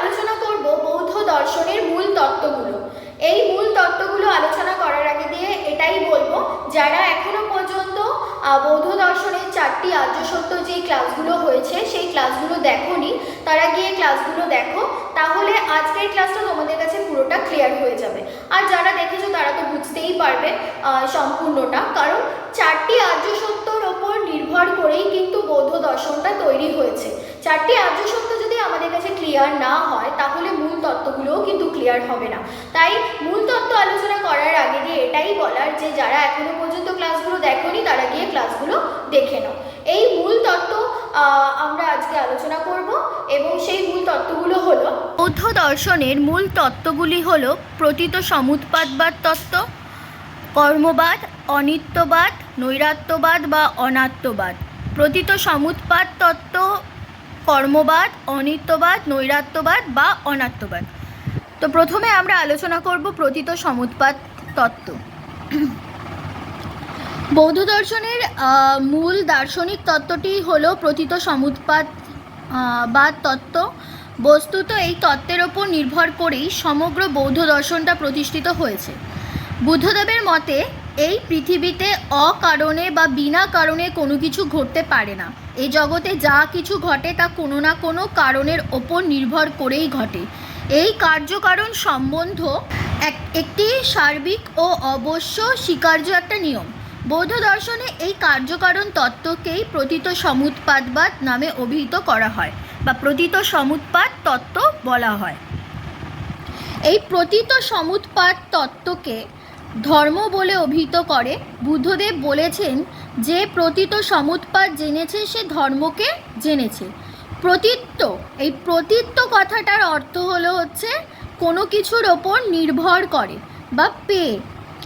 আলোচনা করব বৌদ্ধ দর্শনের মূল তত্ত্বগুলো। এই মূল তত্ত্বগুলো আলোচনা করার আগে দিয়ে এটাই বলব, যারা এখনও পর্যন্ত বৌদ্ধ দর্শনের চারটি আর্য সত্য যে ক্লাসগুলো হয়েছে, সেই ক্লাসগুলো দেখোনি, তারা গিয়ে ক্লাসগুলো দেখো, তাহলে আজকের ক্লাসটা তোমাদের কাছে পুরোটা ক্লিয়ার হয়ে যাবে। আর যারা দেখেছ তারা তো বুঝতেই পারবে সম্পূর্ণটা। কারণ চারটি আর্য সত্যর ওপর নির্ভর করেই কিন্তু বৌদ্ধ দর্শনটা তৈরি হয়েছে। চারটি আর্য সত্য কাছে ক্লিয়ার না হয়, তাহলে মূল তত্ত্বগুলোও কিন্তু ক্লিয়ার হবে না। তাই মূল তত্ত্ব আলোচনা করার আগে দিয়ে এটাই বলার যে, যারা এখনও পর্যন্ত ক্লাসগুলো দেখোনি, তারা গিয়ে ক্লাসগুলো দেখে নাও। এই মূল তত্ত্ব আমরা আজকে আলোচনা করব এবং সেই মূল তত্ত্বগুলো হলো, বৌদ্ধ দর্শনের মূল তত্ত্বগুলি হলো প্রতীত সমুৎপাদবাদ তত্ত্ব, কর্মবাদ, অনিত্যবাদ, নৈরাত্যবাদ বা অনাত্মবাদ প্রতীত সমুৎপাদ তত্ত্ব কর্মবাদ, অনিত্যবাদ, নৈরাত্যবাদ বা অনাত্মবাদ তো প্রথমে আমরা আলোচনা করব প্রতীত সমুৎপাদ তত্ত্ব। বৌদ্ধ দর্শনের মূল দার্শনিক তত্ত্বটি হল প্রতীত সমুৎপাদ বাদ তত্ত্ব। বস্তুত এই তত্ত্বের ওপর নির্ভর করেই সমগ্র বৌদ্ধ দর্শনটা প্রতিষ্ঠিত হয়েছে। বুদ্ধদেবের মতে এই পৃথিবীতে অকারণে বা বিনা কারণে কোনো কিছু ঘটতে পারে না। এই জগতে যা কিছু ঘটে তা কোনো না কোনো কারণের ওপর নির্ভর করেই ঘটে। এই কার্যকারণ সম্বন্ধ এক, একটি সার্বিক ও অবশ্য স্বীকার্য একটা নিয়ম। বৌদ্ধ দর্শনে এই কার্যকারণ তত্ত্বকেই প্রতীত সমুৎপাদবাদ নামে অভিহিত করা হয় বা প্রতীত সমুৎপাদ তত্ত্ব বলা হয়। এই প্রতীত সমুৎপাদ তত্ত্বকে ধর্ম বলে অভিহিত করে। বুদ্ধদেব বলেছেন যে প্রতীত সমুৎপাদ জেনেছে, সে ধর্মকে জেনেছে। প্রতীত্ব, এই প্রতীত্ব কথাটার অর্থ হলো হচ্ছে কোনো কিছুর ওপর নির্ভর করে বা পেয়ে।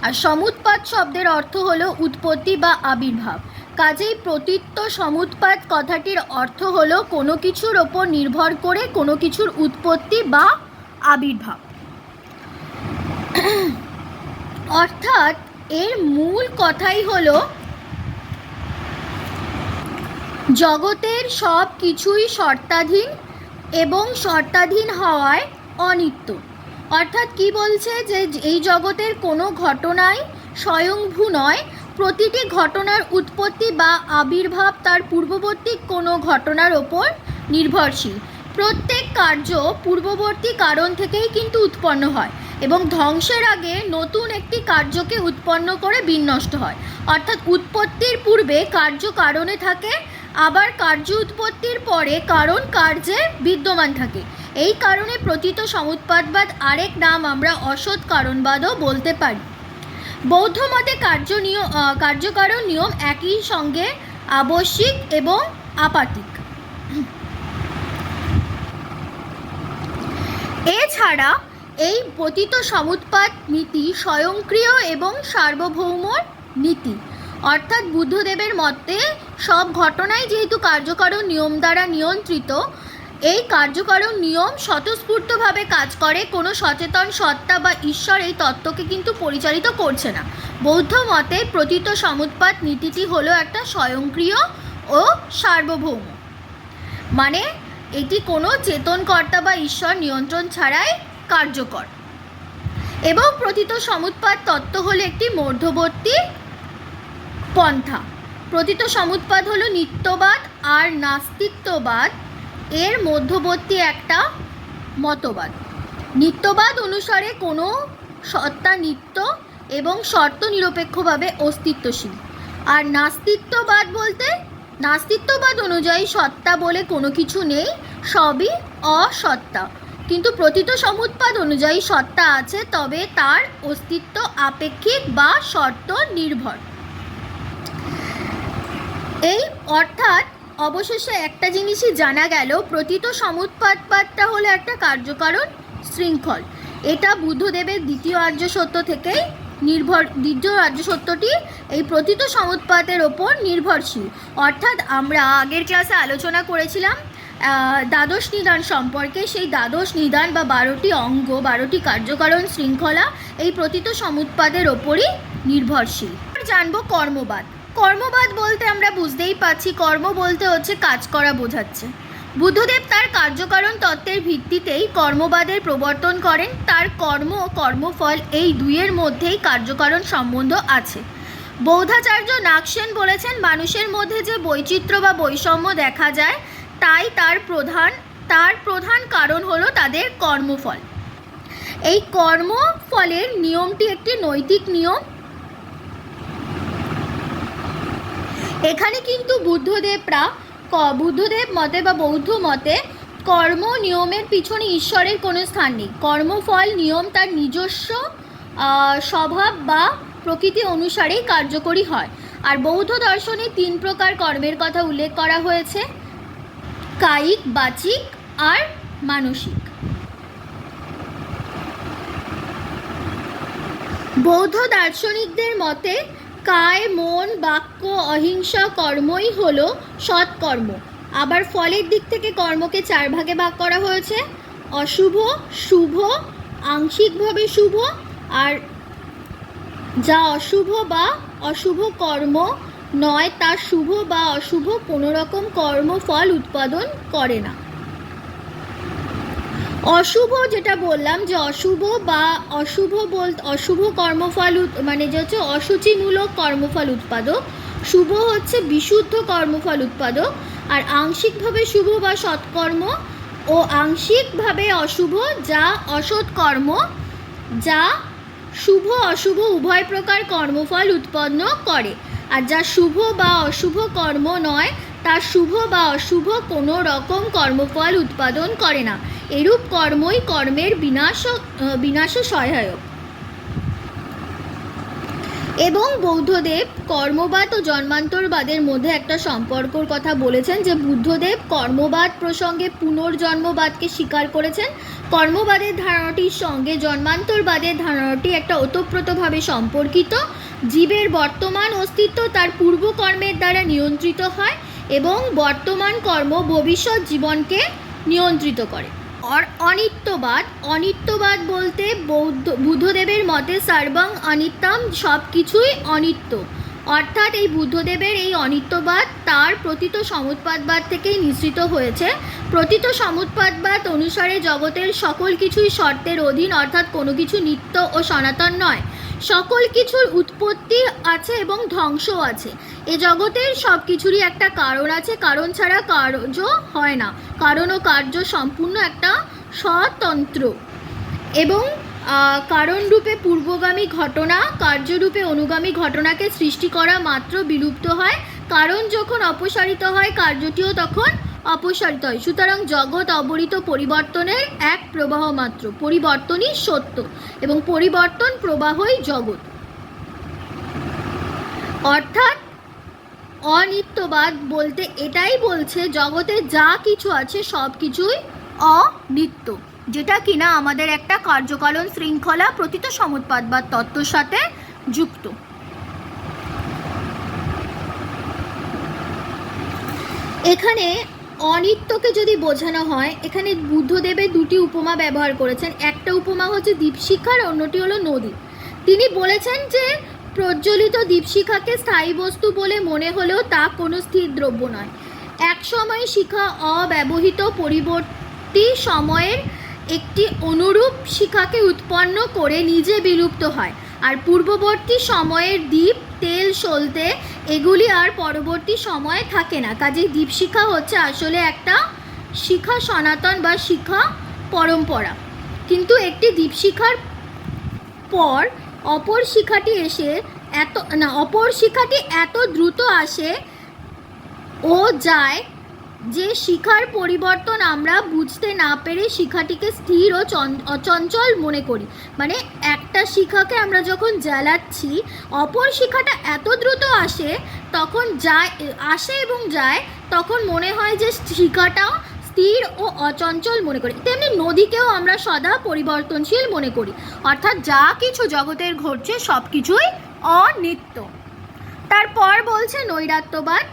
আর সমুৎপাদ শব্দের অর্থ হলো উৎপত্তি বা আবির্ভাব। কাজেই প্রতীত্ব সমুৎপাদ কথাটির অর্থ হলো কোনো কিছুর ওপর নির্ভর করে কোনো কিছুর উৎপত্তি বা আবির্ভাব। অর্থাৎ এর মূল কথাই হলো, জগতের সব কিছুই শর্তাধীন এবং শর্তাধীন হওয়ায় অনিত্য। অর্থাৎ কি বলছে যে এই জগতের কোনো ঘটনাই স্বয়ংভূ নয়, প্রতিটি ঘটনার উৎপত্তি বা আবির্ভাব তার পূর্ববর্তী কোনো ঘটনার ওপর নির্ভরশীল। প্রত্যেক কার্য পূর্ববর্তী কারণ থেকেই কিন্তু উৎপন্ন হয়। এবং ধ্বংসের আগে নতুন একটি কার্যকে উৎপন্ন করে বিনষ্ট হয়। অর্থাৎ উৎপত্তির পূর্বে কার্য কারণে থাকে, আবার কার্য উৎপত্তির পরে কারণ কার্যে বিদ্যমান থাকে। এই কারণে প্রতীত সমুৎপাদবাদ আরেক নাম আমরা অসৎ কারণবাদও বলতে পারি। বৌদ্ধ মতে কার্য নিয়ম কার্যকারণ নিয়ম একই সঙ্গে আবশ্যিক এবং আপাতিক। এছাড়া এই পতিত সমুৎপাত নীতি স্বয়ংক্রিয় এবং সার্বভৌমর নীতি। অর্থাৎ বুদ্ধদেবের মতে, সব ঘটনাই যেহেতু কার্যকারণ নিয়ম দ্বারা নিয়ন্ত্রিত, এই কার্যকারণ নিয়ম স্বতঃস্ফূর্তভাবে কাজ করে, কোনো সচেতন সত্তা বা ঈশ্বর এই তত্ত্বকে কিন্তু পরিচালিত করছে না। বৌদ্ধ মতে প্রতীত সমুৎপাদ নীতিটি হলো একটা স্বয়ংক্রিয় ও সার্বভৌম। মানে এটি কোনো চেতনকর্তা বা ঈশ্বর নিয়ন্ত্রণ ছাড়াই কার্যকর। এবং প্রতীত সমুৎপাদ তত্ত্ব হলো একটি মধ্যবর্তী পন্থা। প্রতীত সমুৎপাদ হলো নিত্যবাদ আর নাস্তিত্ববাদ। এর মধ্যবর্তী একটা মতবাদ। নিত্যবাদ অনুসারে কোনো সত্তা নিত্য এবং শর্ত নিরপেক্ষভাবে অস্তিত্বশীল। আর নাস্তিত্ববাদ বলতে, নাস্তিত্ববাদ অনুযায়ী সত্তা বলে কোনো কিছু নেই, সবই অসত্তা। কিন্তু প্রতীত সমুৎপাদ অনুযায়ী সত্তা আছে, তবে তার অস্তিত্ব আপেক্ষিক বা শর্ত নির্ভর। এই অর্থাৎ অবশেষে একটা জিনিসই জানা গেল প্রতীত সমুৎপাদবাদটা হলো একটা কার্যকারণ শৃঙ্খল। এটা বুদ্ধদেবের দ্বিতীয় আর্য সত্য থেকেই নির্ভর, দ্বিতীয় আর্য সত্যটি এই প্রতীত সমুৎপাতের ওপর নির্ভরশীল। অর্থাৎ আমরা আগের ক্লাসে আলোচনা করেছিলাম দ্বাদশ নিদান সম্পর্কে সেই দ্বাদশ নিদান বা বারোটি অঙ্গ, বারোটি কার্যকারণ শৃঙ্খলা এই প্রতীত সমুৎপাদের ওপরই নির্ভরশীল। জানব কর্মবাদ। কর্মবাদ বলতে আমরা বুঝতেই পাচ্ছি কর্ম বলতে হচ্ছে কাজ করা বোঝাচ্ছে। বুদ্ধদেব তার কার্যকারণ তত্ত্বের ভিত্তিতেই কর্মবাদের প্রবর্তন করেন। তার কর্ম ও কর্মফল এই দুইয়ের মধ্যেই কার্যকারণ সম্বন্ধ আছে। বৌদ্ধাচার্য নাগসেন বলেছেন, মানুষের মধ্যে যে বৈচিত্র্য বা বৈষম্য দেখা যায় তাই তার প্রধান তার প্রধান কারণ হলো তাদের কর্মফল। এই কর্মফলের নিয়মটি একটি নৈতিক নিয়ম। এখানে কিন্তু বুদ্ধদেবরা ক- বুদ্ধদেব মতে বা বৌদ্ধ মতে কর্ম নিয়মের পিছনে ঈশ্বরের কোনো স্থান নেই। কর্মফল নিয়ম তার নিজস্ব স্বভাব বা প্রকৃতি অনুসারেই কার্যকরী হয়। আর বৌদ্ধ দর্শনে তিন প্রকার কর্মের কথা উল্লেখ করা হয়েছে। কায়িক, বাচিক আর মানসিক। বৌদ্ধ দার্শনিকদের মতে, কায়, মন, বাক্য, অহিংসা কর্মই হল সৎকর্ম। আবার ফলের দিক থেকে কর্মকে চার ভাগে ভাগ করা হয়েছে। অশুভ, শুভ, আংশিকভাবে শুভ আর যা অশুভ বা অশুভ কর্ম নয় তা শুভ বা অশুভ কোনো রকম কর্মফল উৎপাদন করে না। অশুভ যেটা বললাম যে অশুভ বা অশুভ বল অশুভ কর্মফল মানে যে হচ্ছে অসুচিমূলক কর্মফল উৎপাদক, শুভ হচ্ছে বিশুদ্ধ কর্মফল উৎপাদক, আর আংশিকভাবে শুভ বা সৎকর্ম ও আংশিকভাবে অশুভ যা অসৎ কর্ম যা শুভ অশুভ উভয় প্রকার কর্মফল উৎপন্ন করে। আর যা শুভ বা অশুভ কর্ম নয়, তা শুভ বা অশুভ কোনো রকম কর্মফল উৎপাদন করে না। এরূপ কর্মই কর্মের বিনাশ বিনাশ সহায়ক এবং বৌদ্ধদেব কর্মবাদ ও জন্মান্তরবাদের মধ্যে একটা সম্পর্কর কথা বলেছেন যে, বুদ্ধদেব কর্মবাদ প্রসঙ্গে পুনর্জন্মবাদকে স্বীকার করেছেন। কর্মবাদের ধারণাটির সঙ্গে জন্মান্তরবাদের ধারণাটি একটা ওতপ্রোতভাবে সম্পর্কিত। জীবের বর্তমান অস্তিত্ব তার পূর্বকর্মের দ্বারা নিয়ন্ত্রিত হয় এবং বর্তমান কর্ম ভবিষ্যৎ জীবনকে নিয়ন্ত্রিত করে। অনিত্যবাদ অনিত্যবাদ বলতে বৌদ্ধ, বুদ্ধদেবের মতে সর্বং অনিত্যম সব কিছুই অনিত্য। অর্থাৎ এই বুদ্ধদেবের এই অনিত্যবাদ তার প্রতীত সমুৎপাদবাদ থেকেই নিঃসৃত হয়েছে। প্রতীত সমুৎপাদবাদ অনুসারে জগতের সকল কিছুই শর্তের অধীন, অর্থাৎ কোনো কিছু নিত্য ও সনাতন নয়। সকল কিছুর উৎপত্তি আছে এবং ধ্বংসও আছে। এ জগতের সব কিছুরই একটা কারণ আছে। কারণ ছাড়া কার্য হয় না। কারণ ও কার্য সম্পূর্ণ একটা স্বতন্ত্র। এবং কারণরূপে পূর্বগামী ঘটনা, কার্যরূপে অনুগামী ঘটনাকে সৃষ্টি করা মাত্র বিলুপ্ত হয়। কারণ যখন অপসারিত হয়, কার্যটিও তখন অপসারিত হয়। সুতরাং জগৎ অবরিত পরিবর্তনের এক প্রবাহ মাত্র। পরিবর্তনই সত্য এবং পরিবর্তন প্রবাহই জগৎ। অর্থাৎ অনিত্যবাদ বলতে এটাই বলছে, জগতে যা কিছু আছে সব কিছুই অনিত্য, যেটা কিনা আমাদের একটা কার্যকারণ শৃঙ্খলা প্রতীত সমুৎপাদবাদ তত্ত্বর সাথে যুক্ত। এখানে অনিত্যকে যদি বোঝানো হয়, এখানে বুদ্ধদেবের দুটি উপমা ব্যবহার করেছেন। একটা উপমা হচ্ছে দীপশিখার অন্যটি হলো নদী। তিনি বলেছেন যে, প্রজ্বলিত দীপশিখাকে স্থায়ী বস্তু বলে মনে হলেও তা কোনো স্থির দ্রব্য নয়। এক সময় শিখা অব্যবহৃত পরিবর্তী সময়ের একটি অনুরূপ শিখাকে উৎপন্ন করে নিজে বিলুপ্ত হয়। আর পূর্ববর্তী সময়ের দ্বীপ, তেল, সলতে এগুলি আর পরবর্তী সময়ে থাকে না। কাজেই দ্বীপশিখা হচ্ছে আসলে একটা শিখা সনাতন বা শিখা পরম্পরা। কিন্তু একটি দ্বীপশিখার পর অপর শিখাটি এসে এত না, অপর শিখাটি এত দ্রুত আসে ও যায় যে শিখার পরিবর্তন আমরা বুঝতে না পেরে শিখাটিকে স্থির ও অচঞ্চল মনে করি। মানে একটা শিখাকে আমরা যখন জ্বালাচ্ছি, অপর শিখাটা এত দ্রুত আসে, তখন যায়, আসে এবং যায়, তখন মনে হয় যে শিখাটাও স্থির ও অচঞ্চল মনে করি। তেমনি নদীকেও আমরা সদা পরিবর্তনশীল মনে করি। অর্থাৎ যা কিছু জগতের ঘটছে সব কিছুই অনিত্য। তারপর বলছে নৈরাত্যবাদ।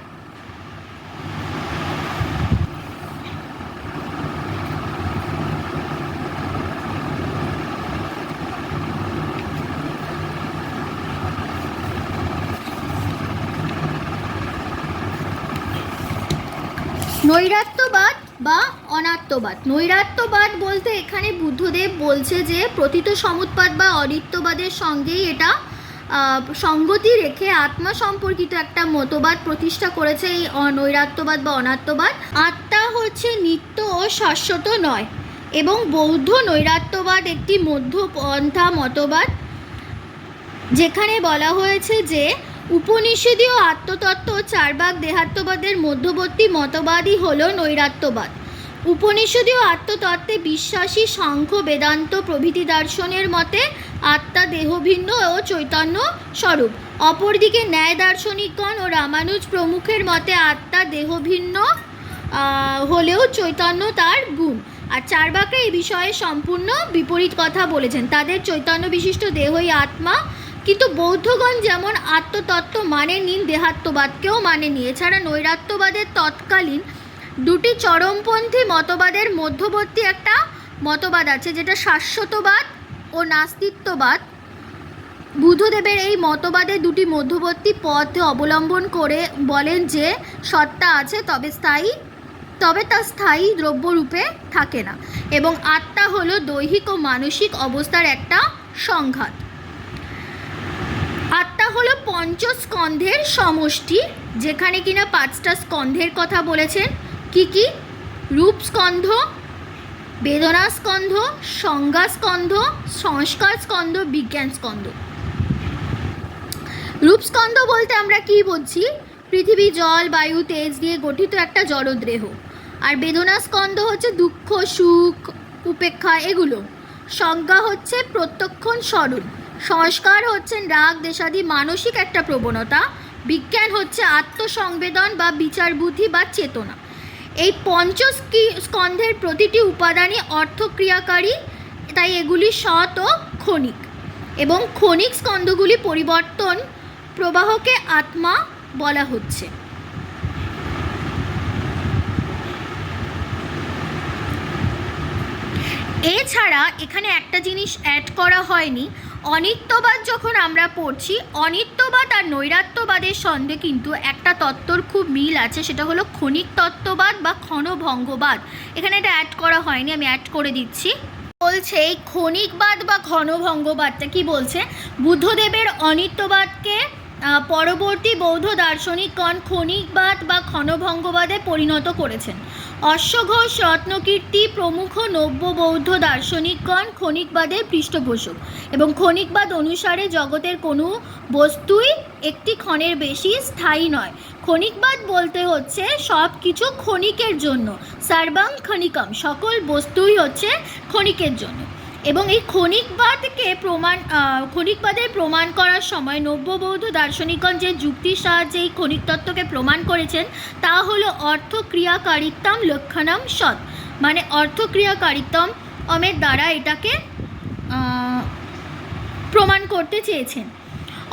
নৈরাত্যবাদ বা অনাত্মবাদ। নৈরাত্যবাদ বলতে এখানে বুদ্ধদেব বলছে যে প্রতীত সমুৎপাদ বা অনিত্যবাদের সঙ্গেই এটা সঙ্গতি রেখে আত্মা সম্পর্কিত একটা মতবাদ প্রতিষ্ঠা করেছে এই অ- নৈরাত্যবাদ বা অনাত্মবাদ। আত্মা হচ্ছে নিত্য ও শাশ্বত নয় এবং বৌদ্ধ নৈরাত্যবাদ একটি মধ্যপন্থা মতবাদ। যেখানে বলা হয়েছে যে উপনিষদীয় আত্মতত্ত্ব ও চারবাক দেহাত্মবাদের মধ্যবর্তী মতবাদই হল নৈরাত্যবাদ। উপনিষদীয় আত্মতত্ত্বে বিশ্বাসী সাংখ্য বেদান্ত প্রভৃতি দার্শনের মতে আত্মা দেহভিন্ন ও চৈতন্য স্বরূপ। অপরদিকে ন্যায় দার্শনিকগণ ও রামানুজ প্রমুখের মতে আত্মা দেহভিন্ন হলেও চৈতন্য তার গুণ। আর চারবাকে এই বিষয়ে সম্পূর্ণ বিপরীত কথা বলেছেন। তাদের চৈতন্য বিশিষ্ট দেহই আত্মা কিন্তু বৌদ্ধগণ যেমন আত্মতত্ত্ব মানে নিন দেহাত্মবাদকেও মানেনি এছাড়া নৈরাত্যবাদের তৎকালীন দুটি চরমপন্থী মতবাদের মধ্যবর্তী একটা মতবাদ আছে, যেটা শাশ্বতবাদ ও নাস্তিত্ববাদ। বুদ্ধদেবের এই মতবাদে দুটি মধ্যবর্তী পথ অবলম্বন করে বলেন যে সত্তা আছে, তবে স্থায়ী, তবে তা স্থায়ী দ্রব্যরূপে থাকে না। এবং আত্মা হলো দৈহিক ও মানসিক অবস্থার একটা সংঘাত। পঞ্চস্কন্ধের সমষ্টি, যেখানে কিনা পাঁচটা স্কন্ধের কথা বলেছেন। কি কি? রূপস্কন্ধ বেদনা স্কন্ধ সংজ্ঞা স্কন্ধ সংস্কার স্কন্ধ বিজ্ঞান স্কন্ধ রূপস্কন্ধ বলতে আমরা কি বুঝছি? পৃথিবী, জল, বায়ু, তেজ দিয়ে গঠিত একটা জড়দেহ আর বেদনা স্কন্ধ হচ্ছে দুঃখ, সুখ, উপেক্ষা, এগুলো। সংজ্ঞা হচ্ছে প্রত্যক্ষণ স্মরণ সংস্কার হচ্ছেন রাগ, দেশাদি, মানসিক একটা প্রবণতা, বিজ্ঞান হচ্ছে আত্মসংবেদন বা বিচার বুদ্ধি বা চেতনা। এই পঞ্চ স্কন্ধের প্রতিটি উপাদানই অর্থক্রিয়াকারী, তাই এগুলি সৎ ও ক্ষণিক। এবং ক্ষণিক স্কন্ধগুলি পরিবর্তন প্রবাহকে আত্মা বলা হচ্ছে। এছাড়া এখানে একটা জিনিস অ্যাড করা হয়নি অনিত্যবাদ যখন আমরা পড়ছি, অনিত্যবাদ আর নৈরাত্যবাদের সঙ্গে কিন্তু একটা তত্ত্বর খুব মিল আছে, সেটা হলো ক্ষণিক তত্ত্ববাদ বা ক্ষণভঙ্গবাদ। এখানে এটা অ্যাড করা হয়নি, আমি অ্যাড করে দিচ্ছি। বলছে, এই ক্ষণিকবাদ বা ঘনভঙ্গবাদটা কি বলছে? বুদ্ধদেবের অনিত্যবাদকে পরবর্তী বৌদ্ধ দার্শনিকগণ ক্ষণিকবাদ বা ক্ষণভঙ্গবাদে পরিণত করেছেন। অশ্বঘোষ রত্নকীর্তি প্রমুখ নব্য বৌদ্ধ দার্শনিকগণ ক্ষণিকবাদের পৃষ্ঠপোষক এবং ক্ষণিকবাদ অনুসারে জগতের কোনো বস্তুই একটি ক্ষণের বেশি স্থায়ী নয়। ক্ষণিকবাদ বলতে হচ্ছে সব কিছু ক্ষণিকের জন্য, সার্বাং ক্ষণিকম, সকল বস্তুই হচ্ছে ক্ষণিকের জন্য। এবং এই ক্ষণিকবাদকে প্রমাণ ক্ষণিকবাদের প্রমাণ করার সময় নব্য বৌদ্ধ দার্শনিকগণ যে যুক্তির সাহায্যে এই ক্ষণিক তত্ত্বকে প্রমাণ করেছেন, তা হলো অর্থক্রিয়াকারিত্বম লক্ষণম সৎ। মানে অর্থক্রিয়াকারিত্বম অমের দ্বারা এটাকে প্রমাণ করতে চেয়েছেন।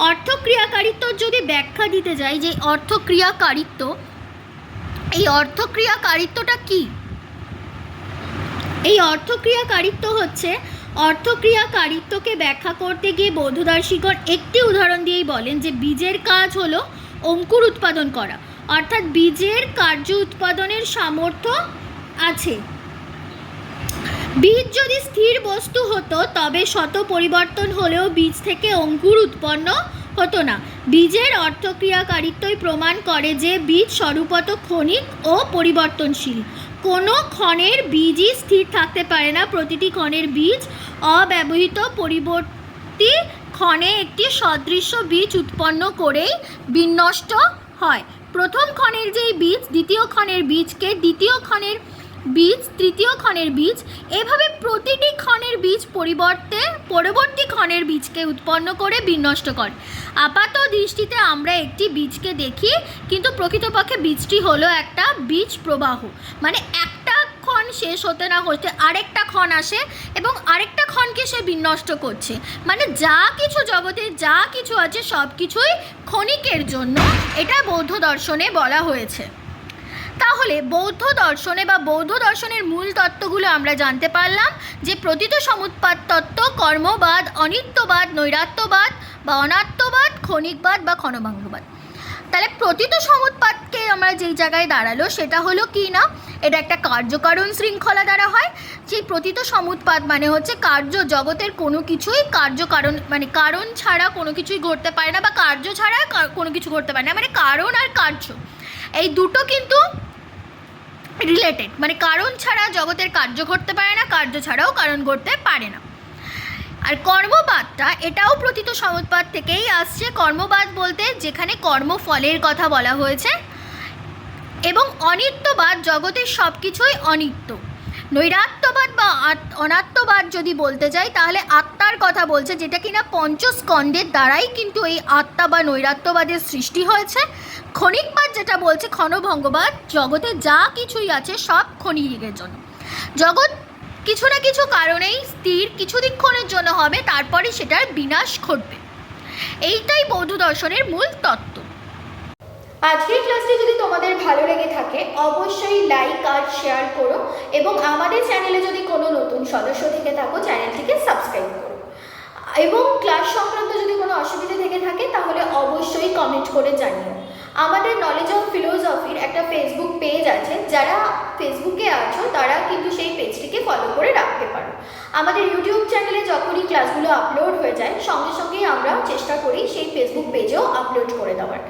অর্থক্রিয়াকারিত্বর যদি ব্যাখ্যা দিতে যাই, যে অর্থক্রিয়াকারিত্ব, এই অর্থক্রিয়াকারিত্বটা কী? এই অর্থক্রিয়াকারিত্ব হচ্ছে অর্থক্রিয়াকারিত্বকে ব্যাখ্যা করতে গিয়ে বৌদ্ধদর্শিগণ একটি উদাহরণ দিয়েই বলেন যে বীজের কাজ হলো অঙ্কুর উৎপাদন করা। অর্থাৎ বীজের কার্য উৎপাদনের সামর্থ্য আছে। বীজ যদি স্থির বস্তু হতো, তবে শত পরিবর্তন হলেও বীজ থেকে অঙ্কুর উৎপন্ন হতো না। বীজের অর্থক্রিয়াকারিত্বই প্রমাণ করে যে বীজ স্বরূপত ক্ষণিক ও পরিবর্তনশীল। কোনো ক্ষণের বীজই স্থির থাকতে পারে না। প্রতিটি ক্ষণের বীজ অব্যবহৃত পরিবর্তী ক্ষণে একটি সদৃশ্য বীজ উৎপন্ন করেই বিনষ্ট হয়। প্রথম ক্ষণের যেই বীজ, দ্বিতীয় ক্ষণের বীজকে দ্বিতীয় ক্ষণের বীজ, তৃতীয় ক্ষণের বীজ, এভাবে প্রতিটি ক্ষণের বীজ পরিবর্তে পরবর্তী ক্ষণের বীজকে উৎপন্ন করে বিনষ্ট করে। আপাত দৃষ্টিতে আমরা একটি বীজকে দেখি, কিন্তু প্রকৃতপক্ষে বীজটি হলো একটা বীজ প্রবাহ। মানে একটা ক্ষণ শেষ হতে না হতে আরেকটা ক্ষণ আসে এবং আরেকটা ক্ষণকে সে বিনষ্ট করছে। মানে যা কিছু জগতে যা কিছু আছে সব কিছুই ক্ষণিকের জন্য। এটা বৌদ্ধ দর্শনে বলা হয়েছে। তাহলে বৌদ্ধ দর্শনে বা বৌদ্ধ দর্শনের মূল তত্ত্বগুলো আমরা জানতে পারলাম যে প্রতীত সমুৎপাদ তত্ত্ব কর্মবাদ, অনিত্যবাদ, নৈরাত্যবাদ বা অনাত্মবাদ ক্ষণিকবাদ বা ক্ষণভঙ্গবাদ। তাহলে প্রতীত সমুৎপাতকে আমরা যেই জায়গায় দাঁড়াল সেটা হলো কি না? এটা একটা কার্যকারণ শৃঙ্খলা দ্বারা হয়। যে প্রতীত সমুৎপাত মানে হচ্ছে কার্য জগতের কোনো কিছুই কার্যকারণ মানে কারণ ছাড়া কোনো কিছুই ঘটতে পারে না বা কার্য ছাড়া কোনো কিছু ঘটতে পারে না। মানে কারণ আর কার্য। এই দুটো কিন্তু রিলেটেড মানে কারণ ছাড়া জগতের কার্য ঘটতে পারে না, কার্য ছাড়াও কারণ ঘটতে পারে না। আর কর্মবাদটা, এটাও প্রতীত সমৎপাদ থেকেই আসছে। কর্মবাদ বলতে যেখানে কর্মফলের কথা বলা হয়েছে, এবং অনিত্যবাদ জগতের সব কিছুই অনিত্য। নৈরাত্যবাদ বা অনাত্মবাদ যদি বলতে যাই, তাহলে আত্মার কথা বলছে, যেটা কিনা পঞ্চস্কন্দের দ্বারাই কিন্তু এই আত্মা বা নৈরাত্যবাদের সৃষ্টি হয়েছে। ক্ষণিকবাদ যেটা বলছে, ক্ষণভঙ্গবাদ, জগতে যা কিছুই আছে সব ক্ষণিকের জন্য। জগৎ কিছু না কিছু কারণেই স্থির কিছুদিক্ষণের জন্য হবে, তারপরে সেটার বিনাশ ঘটবে। এইটাই বৌদ্ধ দর্শনের মূল তত্ত্ব। আজকের ক্লাসটি যদি তোমাদের ভালো লেগে থাকে, অবশ্যই লাইক আর শেয়ার করো এবং আমাদের চ্যানেলে যদি কোনো নতুন সদস্য থেকে থাকো চ্যানেলটিকে সাবস্ক্রাইব করো। এবং ক্লাস সংক্রান্ত যদি কোনো অসুবিধা থেকে থাকে, তাহলে অবশ্যই কমেন্ট করে জানিও। আমাদের নলেজ অফ ফিলোসফির একটা ফেসবুক পেজ আছে, যারা ফেসবুকে আছো, তারা কিন্তু সেই পেজটিকে ফলো করে রাখতে পারো। আমাদের ইউটিউব চ্যানেলে যখনই ক্লাসগুলো আপলোড হয়ে যায়, সঙ্গে সঙ্গেই আমরা চেষ্টা করি সেই ফেসবুক পেজেও আপলোড করে দেওয়ার।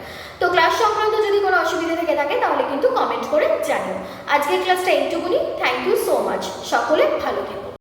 তো ক্লাস সংক্রান্ত যদি কোনো অসুবিধা থেকে থাকে, তাহলে কিন্তু কমেন্ট করে জানিও। আজকের ক্লাসটা এইটুকুনি। থ্যাংক ইউ সো মাচ সকলে ভালো থেকো।